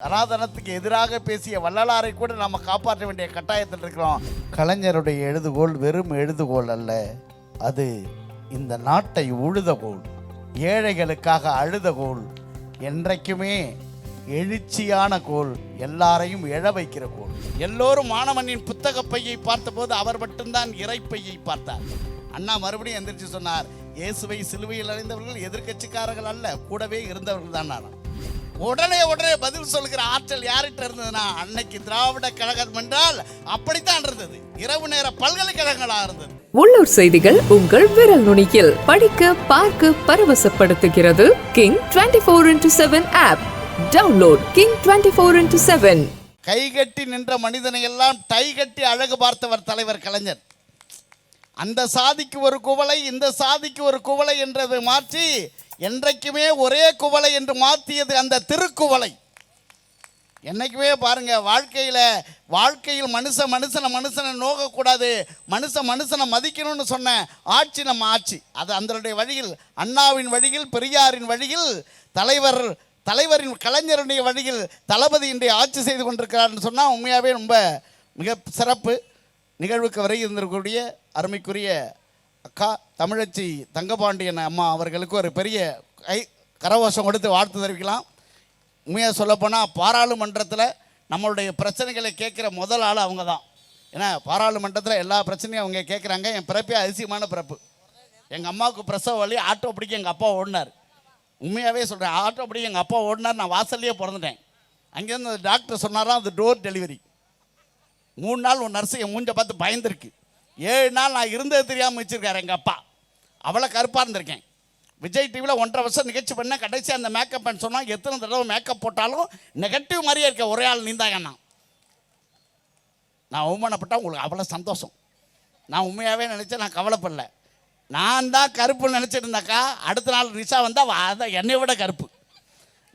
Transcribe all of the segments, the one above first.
சனாதனத்துக்கு எதிராக பேசிய வள்ளலாரை கூட நம்ம காப்பாற்ற வேண்டிய கட்டாயத்தில் இருக்கிறோம். கலைஞருடைய எழுதுகோள் வெறும் எழுதுகோள் அல்ல. அது இந்த நாட்டை உழுதகோள் ஏழைகளுக்காக அழுதகோள் என்றைக்குமே எழுச்சியான கோல் எல்லாரையும் எழ வைக்கிற கோல் எல்லோரும் மாணவனின் புத்தக பையை பார்த்தபோது அவர் மட்டும்தான் இறைப்பையை பார்த்தார். அண்ணா மறுபடியும் எந்திரிச்சு சொன்னார் இயேசுவை சிலுவையில் அடைந்தவர்கள் எதிர்க்கட்சிக்காரர்கள் அல்ல கூடவே இருந்தவர்கள் தான் உடனே உடனே பதில் சொல்கிற ஆற்றல் யார்கிட்ட இருந்ததுன்னா அன்னைக்கு திராவிட கழகம் என்றால் அப்படித்தான் இருந்தது. இரவு நேர பல்கலைக்கழகங்களாக இருந்தது. உள்ளூர் செய்திகள் உங்கள் விரல் நுனியில் படிக்க பார்க்க பரவசப்படுத்துகிறது King twenty four into seven app download King twenty four into seven கை கட்டி நின்ற மனிதனை எல்லாம் டை கட்டி அழகு பார்த்தவர் தலைவர் கலைஞர். அந்த சாதிக்கு ஒரு குவளை இந்த சாதிக்கு ஒரு குவளை என்றது மாற்றி என்றைக்குமே ஒரே குவளை என்று மாற்றியது அந்த திருக்குவளை. என்னைக்குமே பாருங்க வாழ்க்கையில் வாழ்க்கையில் மனுஷன் மனுஷனை மனுஷனை நோகக்கூடாது மனுஷன் மனுஷனை மதிக்கணும்னு சொன்ன ஆட்சி நம்ம ஆட்சி. அது அதனுடைய வழியில் அண்ணாவின் வழியில் பெரியாரின் வழியில் தலைவர் தலைவரின் கலைஞருடைய வழியில் தளபதி இன்றைய ஆட்சி செய்து கொண்டிருக்கிறார்னு சொன்னால் உண்மையாகவே ரொம்ப மிக சிறப்பு. நிகழ்வுக்கு வரை இருந்திருக்கக்கூடிய அருமைக்குரிய அக்கா தமிழச்சி தங்கபாண்டியன் அம்மா அவர்களுக்கு ஒரு பெரிய கை கரவசம் கொடுத்து வாழ்த்து தெரிவிக்கலாம். உண்மையாக சொல்லப்போனால் பாராளுமன்றத்தில் நம்மளுடைய பிரச்சனைகளை கேட்குற முதல் ஆள் அவங்க தான் ஏன்னா பாராளுமன்றத்தில் எல்லா பிரச்சனையும் அவங்க கேட்குறாங்க. என் பிறப்பே அதிசயமான பிறப்பு. எங்கள் அம்மாவுக்கு பிரசவ வழி ஆட்டோ பிடிக்க எங்கள் அப்பா ஓடினார். உண்மையாகவே சொல்கிறேன் ஆட்டோ பிடிக்க எங்கள் அப்பா ஓடினார் நான் வாசல்லையே பிறந்துட்டேன். அங்கேருந்து அந்த டாக்டர் சொன்னாராம் அது டோர் டெலிவரி. மூணு நாள் உன் நர்ஸு என் மூஞ்சை பார்த்து பயந்துருக்கு. ஏழு நாள் நான் இருந்தது தெரியாமல் வச்சுருக்காரு எங்கள் அப்பா. அவ்வளோ கருப்பாக இருந்திருக்கேன். விஜய் டிவியில் ஒன்றரை வருஷம் நிகழ்ச்சி பண்ண கடைசி அந்த மேக்கப்னு சொன்னால் எத்தனை தடவை மேக்கப் போட்டாலும் நெகட்டிவ் மாதிரியே இருக்க ஒரே ஆள் நீந்தாங்க நான் அவமானப்பட்டால் உங்களுக்கு அவ்வளோ சந்தோஷம். நான் உண்மையாகவே நினச்சேன் நான் கவலைப்படல. நான் தான் கருப்புன்னு நினச்சிருந்தாக்கா அடுத்த நாள் ரிஷா வந்தால் அதான் என்னை விட கருப்பு.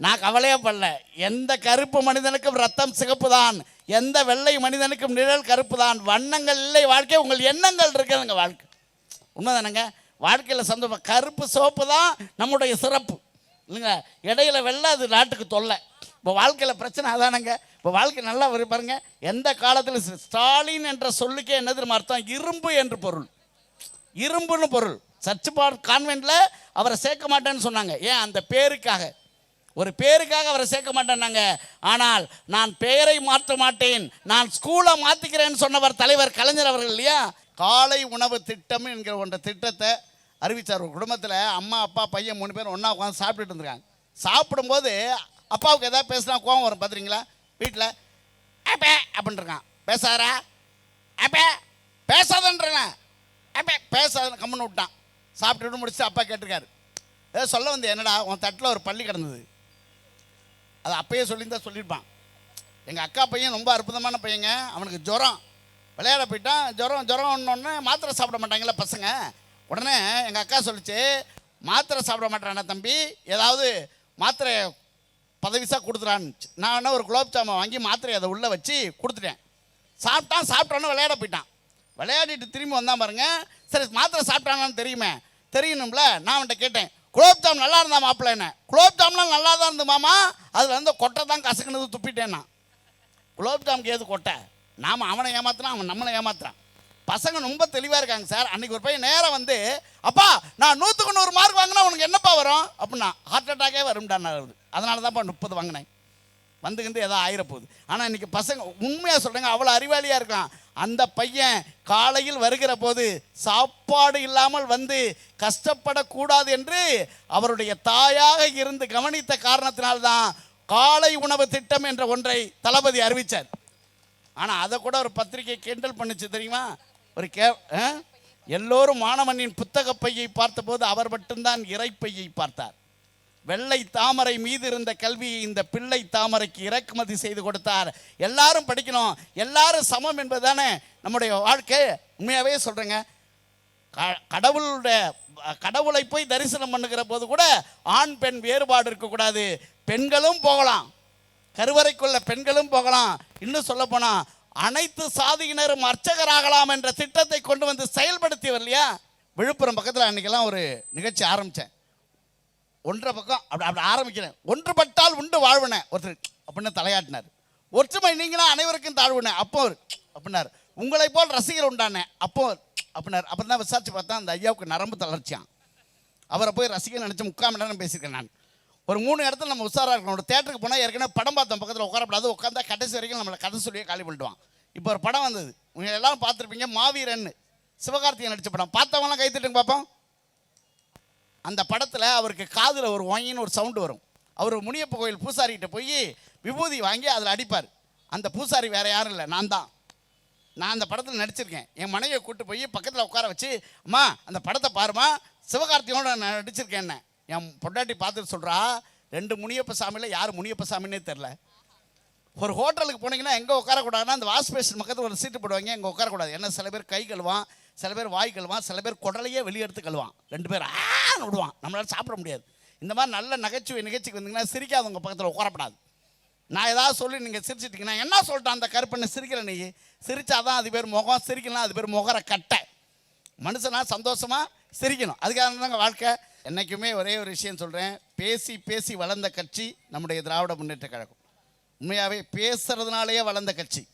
நான் கவலையே படல. எந்த கருப்பு மனிதனுக்கும் ரத்தம் சிகப்பு தான். எந்த வெள்ளை மனிதனுக்கும் நிழல் கருப்பு தான் வண்ணங்கள் இல்லை வாழ்க்கை உங்கள் எண்ணங்கள் இருக்குதுங்க வாழ்க்கை. உண்மைதானங்க? வாழ்க்கையில் சந்தோஷம். கருப்பு சோப்பு தான் நம்முடைய சிறப்பு. இல்லைங்க இடையில வெள்ளை அது நாட்டுக்கு தொல்லை. இப்போ வாழ்க்கையில் பிரச்சனை அதானங்க? இப்போ வாழ்க்கை நல்லா வரும் பாருங்க. எந்த காலத்தில் ஸ்டாலின் என்ற சொல்லுக்கே என்ன தெரியுமா அர்த்தம்? இரும்பு என்று பொருள். இரும்புன்னு பொருள். சர்ச் பார்ட் கான்வென்ட்டில் அவரை சேர்க்க மாட்டேன்னு சொன்னாங்க. ஏன்? அந்த பேருக்காக. ஒரு பேருக்காக அவரை சேர்க்க மாட்டேன்னாங்க. ஆனால் நான் பெயரை மாற்ற மாட்டேன். நான் ஸ்கூலை மாற்றிக்கிறேன்னு சொன்னவர் தலைவர் கலைஞர் அவர்கள் இல்லையா? காலை உணவு திட்டம் என்கிற ஒன்ற திட்டத்தை அறிவித்தார் ஒரு குடும்பத்தில் அம்மா அப்பா பையன் மூணு பேரும் ஒன்றா உட்காந்து சாப்பிட்டுட்டு இருந்திருக்காங்க. சாப்பிடும்போது அப்பாவுக்கு எதாவது பேசினா கோவம் வரும் பார்த்துறீங்களா வீட்டில் அப்பே அப்படின்னு இருக்கான். பேசாரா அப்பே பேசாதன்றேன். அப்பே பேசாத கம்முன்னு விட்டான். சாப்பிட்டுட்டு முடிச்சு அப்பா கேட்டிருக்காரு. ஏதோ சொல்ல வந்து என்னடா உன் தட்டில் ஒரு பள்ளி கிடந்தது. அது அப்பயே சொல்லியிருந்தா சொல்லியிருப்பான். எங்கள் அக்கா பையன் ரொம்ப அற்புதமான பையங்க. அவனுக்கு ஜுரம். விளையாட போயிட்டான். ஜுரம் ஜுரம் ஒன்று மாத்திரை சாப்பிட மாட்டாங்களே பசங்க. உடனே எங்கள் அக்கா சொல்லிச்சு மாத்திரை சாப்பிட மாட்டானா தம்பி. ஏதாவது மாத்திரை பதவிசாக கொடுத்துறான்னு. நான் என்ன ஒரு குலோப் ஜாமுன் வாங்கி மாத்திரை அதை உள்ளே வச்சு கொடுத்துட்டேன். சாப்பிட்டான் சாப்பிட்டோன்னு விளையாட போயிட்டான். விளையாடிட்டு திரும்பி வந்தான் பாருங்க. சரி மாத்திரை சாப்பிட்டானான்னு தெரியுமே. தெரியணும்ல. நான் அவன்கிட்ட கேட்டேன் குலோப்ஜாம் நல்லா இருந்தா மாப்பிள்ள என்ன? நல்லா தான் இருந்து மாமா அதில் வந்து கொட்டை தான் கசக்குனது துப்பிட்டேன் நான். குலோப்ஜாமுக்கே ஏது கொட்டை? நாம் அவனை ஏமாத்துறான் அவன் நம்மளை ஏமாத்துறான். பசங்க ரொம்ப தெளிவாக இருக்காங்க சார். அன்னைக்கு ஒரு பையன் நேரம் வந்து அப்பா நான் நூற்றுக்கு நூறு மார்க் வாங்கினா உனக்கு என்னப்பா வரும்? அப்படின்னா ஹார்ட் அட்டாக்கே வரும்டான் அதனால தான்ப்பா முப்பது வாங்கினேன். வந்துக்கிட்டு ஏதோ ஆயிரப்போகுது. ஆனால் இன்றைக்கி பசங்க உண்மையாக சொல்கிறாங்க அவ்வளோ அறிவாளியாக இருக்கான். அந்த பையன் காலையில் வருகிற போது சாப்பாடு இல்லாமல் வந்து கஷ்டப்படக்கூடாது என்று அவருடைய தாயாக இருந்து கவனித்த காரணத்தினால்தான் காலை உணவு திட்டம் என்ற ஒன்றை தளபதி அறிவித்தார் ஆனால் அதை கூட ஒரு பத்திரிகை கிண்டல் பண்ணுச்சு தெரியுமா? ஒரு கே ஆ? எல்லோரும் மாணவனின் புத்தக பையை பார்த்தபோது அவர் மட்டும்தான் இறைப்பையை பார்த்தார். வெள்ளை தாமரை மீது இருந்த கல்வியை இந்த பிள்ளை தாமரைக்கு இறக்குமதி செய்து கொடுத்தார். எல்லாரும் படிக்கணும். எல்லாரும் சமம் என்பதுதானே நம்முடைய வாழ்க்கை? உண்மையாகவே சொல்கிறேங்க க- கடவுளுடைய கடவுளை போய் தரிசனம் பண்ணுகிற போது கூட ஆண் பெண் வேறுபாடு இருக்கக்கூடாது. பெண்களும் போகலாம். கருவறைக்குள்ள பெண்களும் போகலாம். இன்னும் சொல்ல போனால் அனைத்து சாதியினரும் அர்ச்சகராகலாம் என்ற திட்டத்தை கொண்டு வந்து செயல்படுத்தியவர் இல்லையா? விழுப்புரம் பக்கத்தில் அன்னைக்கெல்லாம் ஒரு நிகழ்ச்சி ஆரம்பித்தேன் ஒன்றரை பக்கம் அப்படி அப்படி ஆரம்பிக்கிறேன். ஒன்றுபட்டால் உண்டு வாழ்வன. ஒருத்தர் அப்படின்னு தலையாட்டினார். ஒற்றுமை நீங்களா அனைவருக்கும் தாழ்வுன அப்போ அவர் அப்படின்னார். உங்களை போல் ரசிகர் உண்டானே. அப்போ அவர் அப்படின்னார். அப்புறம் தான் விசாரிச்சு பார்த்தா அந்த ஐயாவுக்கு நரம்பு தளர்ச்சியான் அவரை போய் ரசிகர் நினச்சி முக்கால் மணி நேரம் பேசியிருக்கேன் நான். ஒரு மூணு இடத்துல நம்ம உஷாராக இருக்கணும். ஒரு தேட்டருக்கு போனால் ஏற்கனவே படம் பார்த்தோம். பக்கத்தில் உட்காரப்படாது. உட்காந்தா கடைசி வரைக்கும் நம்மளை கதை சொல்லியே காலி பண்ணிடுவான். இப்போ ஒரு படம் வந்தது. நீங்கள் எல்லாம் பார்த்துருப்பீங்க. மாவீரன் சிவகார்த்திகேயன் நடித்த படம். பார்த்தவங்களாம் கை பார்ப்போம் அந்த படத்தில் அவருக்கு காதில் ஒரு வாங்கின்னு ஒரு சவுண்டு வரும். அவர் முனியப்ப கோயில் பூசாரிக்கிட்ட போய் விபூதி வாங்கி அதில் அடிப்பார். அந்த பூசாரி வேறு யாரும் இல்லை நான் தான். நான் அந்த படத்தில் நடிச்சிருக்கேன். என் மனைவியை கூட்டு போய் பக்கத்தில் உட்கார வச்சு அம்மா அந்த படத்தை பாருமா சிவகார்த்தியோட நான் நடிச்சிருக்கேன் என்ன. என் பொண்டாட்டி பார்த்துட்டு சொல்கிறா ரெண்டு முனியப்ப சாமியில் யார் முனியப்ப சாமின்னே தெரில ஒரு ஹோட்டலுக்கு போனீங்கன்னா எங்கே உட்காரக்கூடாதுன்னா அந்த வாஷ் பேஷன் பக்கத்தில் ஒரு சீட்டு போடுவாங்க எங்கே உட்காரக்கூடாது. ஏன்னா சில பேர் கை கழுவான் சில பேர் வாய் கழுவான் சில பேர் குடலையே வெளியெடுத்து கழுவான். ரெண்டு பேர் ஆன்னு விடுவான். நம்மளால சாப்பிட முடியாது. இந்த மாதிரி நல்ல நகைச்சுவை நிகழ்ச்சிக்கு வந்தீங்கன்னா சிரிக்காதவங்க பக்கத்தில் உட்காரப்படாது. நான் ஏதாவது சொல்லி நீங்கள் சிரிச்சிட்டிங்கன்னா என்ன சொல்லிட்டேன் அந்த கருப்பண்ணை சிரிக்கிற நீ. சிரிச்சாதான் அது பேர் முகம் சிரிக்கலாம் அது பேர் முகர கட்டை. மனுஷனாக சந்தோஷமாக சிரிக்கணும். அதுக்காக தாங்க வாழ்க்கை. என்றைக்குமே ஒரே ஒரு விஷயம் சொல்கிறேன் பேசி பேசி வளர்ந்த கட்சி நம்முடைய திராவிட முன்னேற்ற கழகம். உண்மையாகவே பேசுகிறதுனாலேயே வளர்ந்த கட்சி.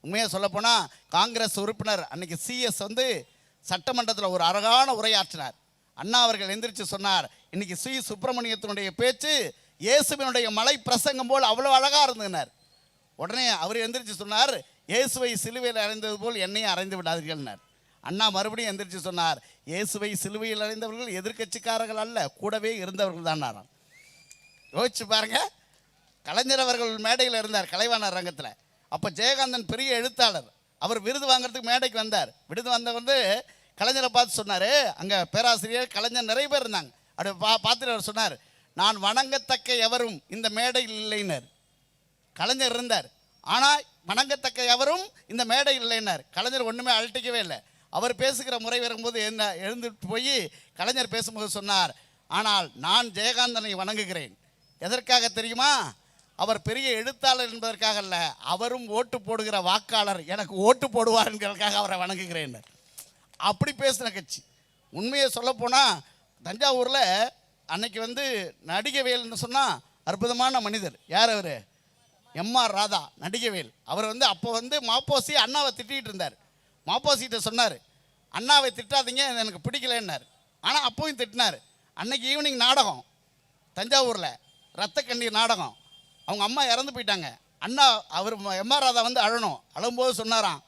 உண்மையாக சொல்லப்போனால் காங்கிரஸ் உறுப்பினர் அன்றைக்கி சிஎஸ் வந்து சட்டமன்றத்தில் ஒரு அழகான உரையாற்றினார். அண்ணா அவர்கள் எந்திரிச்சு சொன்னார் இன்னைக்கு சி சுப்பிரமணியத்தினுடைய பேச்சு இயேசுவினுடைய மலை பிரசங்கம் போல் அவ்வளோ அழகாக இருந்தனர் உடனே அவர் எந்திரிச்சு சொன்னார் இயேசுவை சிலுவையில் அறைந்தது போல் என்னையும் அறைந்து விடாதீர்கள்னார். அண்ணா மறுபடியும் எந்திரிச்சு சொன்னார் இயேசுவை சிலுவையில் அறைந்தவர்கள் எதிர்க்கட்சிக்காரர்கள் அல்ல கூடவே இருந்தவர்கள் தான் யோசிச்சு பாருங்க கலைஞர் அவர்கள் மேடையில் இருந்தார் கலைவாணர் ரங்கத்தில் அப்போ ஜெயகாந்தன் பெரிய எழுத்தாளர் அவர் விருது வாங்குறதுக்கு மேடைக்கு வந்தார். விருது வந்த வந்து கலைஞரை பார்த்து சொன்னார் அங்கே பேராசிரியர் கலைஞர் நிறைய பேர் இருந்தாங்க. அப்படி பா பார்த்துட்டு அவர் சொன்னார் நான் வணங்கத்தக்க எவரும் இந்த மேடையில் இல்லைனர் கலைஞர் இருந்தார். ஆனால் வணங்கத்தக்க எவரும் இந்த மேடையில் இல்லைனர் கலைஞர் ஒன்றுமே அழட்டிக்கவே இல்லை. அவர் பேசுகிற முறை வரும்போது என்ன எழுந்துட்டு போய் கலைஞர் பேசும்போது சொன்னார் ஆனால் நான் ஜெயகாந்தனை வணங்குகிறேன். எதற்காக தெரியுமா? அவர் பெரிய எழுத்தாளர் என்பதற்காக அல்ல அவரும் ஓட்டு போடுகிற வாக்காளர் எனக்கு ஓட்டு போடுவார் என்கிறதுக்காக அவரை வணங்குகிறேன் அப்படி பேசின கட்சி. உண்மையை சொல்லப்போனால் தஞ்சாவூரில் அன்னைக்கு வந்து நடிகவேல்னு சொன்னால் அற்புதமான மனிதர். யார் அவர்? எம்ஆர் ராதா நடிகவேல். அவர் வந்து அப்போ வந்து மாப்போசி அண்ணாவை திட்டிகிட்டு இருந்தார். மாப்போசிகிட்ட சொன்னார் அண்ணாவை திட்டாதீங்க எனக்கு பிடிக்கலன்னார். ஆனால் அப்பவும் திட்டினார். அன்னைக்கு ஈவினிங் நாடகம் தஞ்சாவூரில் ரத்த கண்ணீர் நாடகம். அவங்க அம்மா இறந்து போயிட்டாங்க. அண்ணா அவர் எம்ஆர் ராதா வந்து அழணும். அழும்போது சொன்னாராம்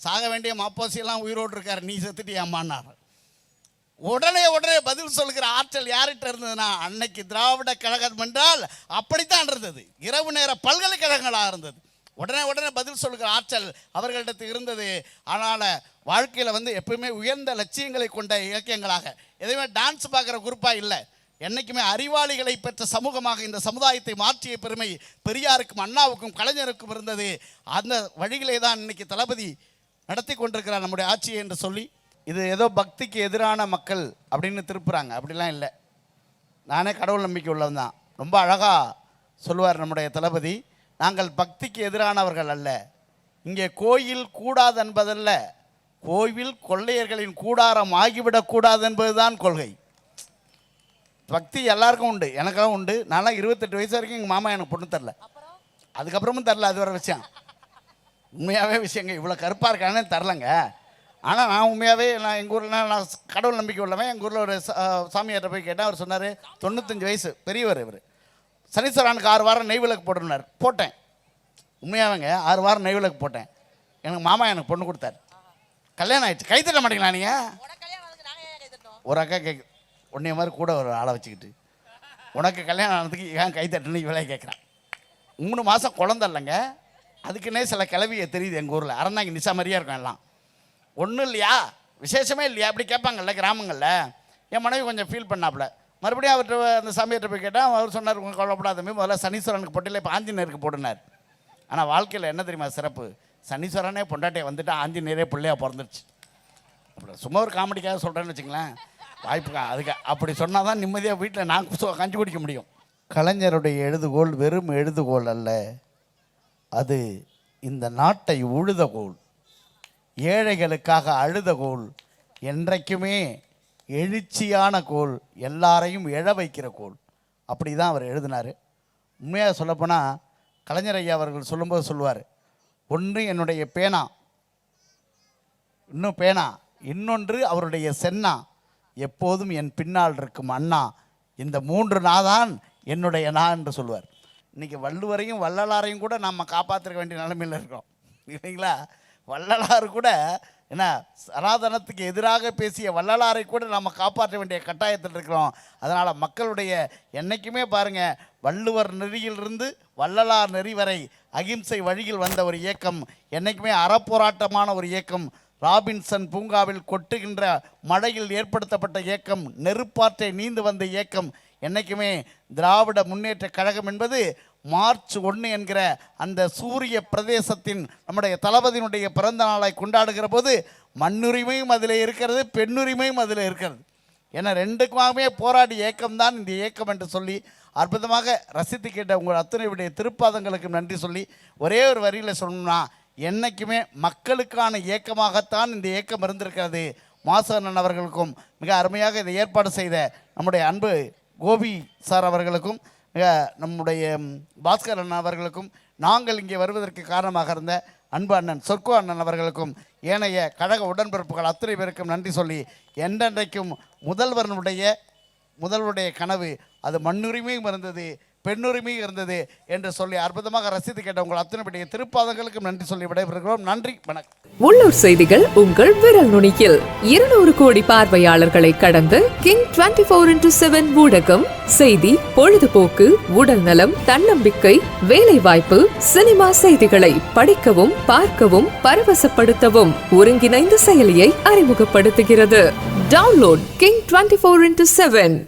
சாக வேண்டிய மாப்போசியெல்லாம் உயிரோடு இருக்கார் நீ செத்துட்டு உடனே உடனே பதில் சொல்கிற ஆற்றல் யார்கிட்ட இருந்ததுன்னா அன்னைக்கு திராவிட கழகம் என்றால் அப்படித்தான் இருந்தது. இரவு நேர பல்கலைக்கழகங்களாக இருந்தது. உடனே உடனே பதில் சொல்கிற ஆற்றல் அவர்களிடத்து இருந்தது. அதனால் வாழ்க்கையில் வந்து எப்பவுமே உயர்ந்த லட்சியங்களை கொண்ட இலக்கியங்களாக எதையுமே டான்ஸ் பார்க்குற குரூப்பாக இல்லை. என்றைக்குமே அறிவாளிகளை பெற்ற சமூகமாக இந்த சமுதாயத்தை மாற்றிய பெருமை பெரியாருக்கும் அண்ணாவுக்கும் கலைஞருக்கும் இருந்தது. அந்த வழியிலே தான் இன்னைக்கு தளபதி நடத்தி கொண்டிருக்கிறார் நம்முடைய ஆட்சியை என்று சொல்லி இது ஏதோ பக்திக்கு எதிரான மக்கள் அப்படின்னு திருப்புறாங்க. அப்படிலாம் இல்லை. நானே கடவுள் நம்பிக்கை உள்ளவன் தான். ரொம்ப அழகாக சொல்லுவார் நம்முடைய தளபதி நாங்கள் பக்திக்கு எதிரானவர்கள் அல்ல. இங்கே கோயில் கூடாது என்பதல்ல. கோவில் கொள்ளையர்களின் கூடாரம் ஆகிவிடக்கூடாது என்பதுதான் கொள்கை. பக்தி எல்லாருக்கும் உண்டு. எனக்கெல்லாம் உண்டு. நான்லாம் இருபத்தெட்டு வயசு வரைக்கும் எங்கள் மாமா எனக்கு பொண்ணு தரல. அதுக்கப்புறமும் தரல. அது ஒரு விஷயம். உண்மையாகவே விஷயங்க இவ்வளோ கருப்பாக இருக்கானே தரலங்க. ஆனால் நான் உண்மையாகவே நான் எங்கள் ஊரில் நான் கடவுள் நம்பிக்கை உள்ளவன். எங்கள் ஊரில் ஒரு சாமியார்கிட்ட சாமியார்ட்ட போய் கேட்டேன். அவர் சொன்னார் தொண்ணூத்தஞ்சு வயசு பெரியவர் இவர். சனீஸ்வரனுக்கு ஆறு வாரம் நெய் விளக்கு போட்டுருந்தார் போட்டேன். உண்மையாகவேங்க ஆறு வாரம் நெய் விளக்கு போட்டேன். எனக்கு மாமா எனக்கு பொண்ணு கொடுத்தாரு. கல்யாணம் ஆயிடுச்சு. கை தட்ட மாட்டீங்களா நீங்கள் ஒரு அக்கா கேட்கு உன்னைய மாதிரி கூட ஒரு ஆளை வச்சுக்கிட்டு. உனக்கு கல்யாணம் ஆனதுக்கு ஏன் கை தட்டுன்னு இவ்வளோ கேட்குறான் மூணு மாதம் குழந்த இல்லைங்க. அதுக்குன்னே சில கிளவியை தெரியுது எங்கள் ஊரில். அறந்தாங்க நிசா மாதிரியே இருக்கும் எல்லாம். ஒன்றும் இல்லையா? விசேஷமே இல்லையா? அப்படி கேட்பாங்கல்ல கிராமங்களில். என் மனைவி கொஞ்சம் ஃபீல் பண்ணாப்புல. மறுபடியும் அவர்கிட்ட அந்த சாமியார்ட்ட போய் கேட்டால் அவர் சொன்னார் உங்கள் கவலைப்படாத முதல்ல சனீஸ்வரனுக்கு போட்டியில் இப்போ ஆஞ்சநேயருக்கு போடுனார். ஆனால் வாழ்க்கையில் என்ன தெரியுமா சிறப்பு? சனீஸ்வரனே பொண்டாட்டியை வந்துட்டு ஆஞ்சநேயரே பிள்ளையா பிறந்துருச்சு. அப்படி சும்மா ஒரு காமெடிக்காக சொல்கிறேன்னு வச்சுங்களேன் வாய்ப்பு அதுக்கு அப்படி சொன்னால் தான் நிம்மதியாக வீட்டில் நான் கஞ்சி குடிக்க முடியும். கலைஞருடைய எழுதுகோள் வெறும் எழுதுகோள் அல்ல. அது இந்த நாட்டை உழுதகோல் ஏழைகளுக்காக அழுதகோல் என்றைக்குமே எழுச்சியான கோல் எல்லாரையும் எழ வைக்கிற கோல் அப்படி தான் அவர் எழுதினார். உண்மையாக சொல்லப்போனால் கலைஞர் ஐயா அவர்கள் சொல்லும்போது சொல்லுவார் ஒன்று என்னுடைய பேனா இன்னும் பேனா இன்னொன்று அவருடைய சென்னா எப்போதும் என் பின்னால் இருக்கும் அண்ணா இந்த மூன்று நாதான் என்னுடைய நான் என்று சொல்லுவார். இன்றைக்கி வள்ளுவரையும் வள்ளலாரையும் கூட நம்ம காப்பாற்றிருக்க வேண்டிய நிலைமையில் இருக்கோம். இல்லைங்களா? வள்ளலார் கூட என்ன சனாதனத்துக்கு எதிராக பேசிய வள்ளலாரை கூட நம்ம காப்பாற்ற வேண்டிய கட்டாயத்தில் இருக்கிறோம். அதனால் மக்களுடைய என்றைக்குமே பாருங்கள் வள்ளுவர் நெறியிலிருந்து வள்ளலார் நெறி வரை அகிம்சை வழியில் வந்த ஒரு இயக்கம் என்றைக்குமே அறப்போராட்டமான ஒரு இயக்கம் ராபின்சன் பூங்காவில் கொட்டுகின்ற மழையில் ஏற்படுத்தப்பட்ட இயக்கம் நெருப்பாற்றை நீந்து வந்த இயக்கம் என்றைக்குமே திராவிட முன்னேற்ற கழகம் என்பது மார்ச் ஒன்று என்கிற அந்த சூரிய பிரதேசத்தின் நம்முடைய தளபதியினுடைய பிறந்த நாளை கொண்டாடுகிற போது மண்ணுரிமையும் அதில் இருக்கிறது பெண்ணுரிமையும் அதில் இருக்கிறது. ஏன்னா ரெண்டுக்குமே போராடி இயக்கம்தான் இந்த இயக்கம் என்று சொல்லி அற்புதமாக ரசித்து கேட்ட உங்கள் அத்துணையுடைய திருப்பாதங்களுக்கு நன்றி சொல்லி ஒரே ஒரு வரியில் சொன்னோம்னா என்னைக்குமே மக்களுக்கான இயக்கமாகத்தான் இந்த இயக்கம் இருந்திருக்கிறது. மாசண்ணன் அவர்களுக்கும் மிக அருமையாக இதை ஏற்பாடு செய்த நம்முடைய அன்பு கோபி சார் அவர்களுக்கும் நம்முடைய பாஸ்கர் அண்ணன் அவர்களுக்கும் நாங்கள் இங்கே வருவதற்கு காரணமாக இருந்த அன்பு அண்ணன் சொர்க்கோ அண்ணன் அவர்களுக்கும் ஏனைய கழக உடன்பிறப்புகள் அத்தனை பேருக்கும் நன்றி சொல்லி என்றென்றைக்கும் முதல்வனுடைய முதல்வருடைய கனவு அது மண்ணுரிமையும் இருந்தது பெண்ணுரிமையும் இருந்தது என்று சொல்லி அற்புதமாக ரசித்து கேட்ட உங்கள் அத்தனை திருப்பாதங்களுக்கும் நன்றி சொல்லி விடைபெறுகிறோம். நன்றி வணக்கம். உள்ளூர் செய்திகள் உங்கள் விரல் நுனியில். இருநூறு கோடி பார்வையாளர்களை கடந்து King twenty four into seven ஊடகம் செய்தி பொழுதுபோக்கு உடல் நலம் தன்னம்பிக்கை வேலை வாய்ப்பு சினிமா செய்திகளை படிக்கவும் பார்க்கவும் பரவசப்படுத்தவும் ஒருங்கிணைந்த செயலியை அறிமுகப்படுத்துகிறது. Download King twenty four into seven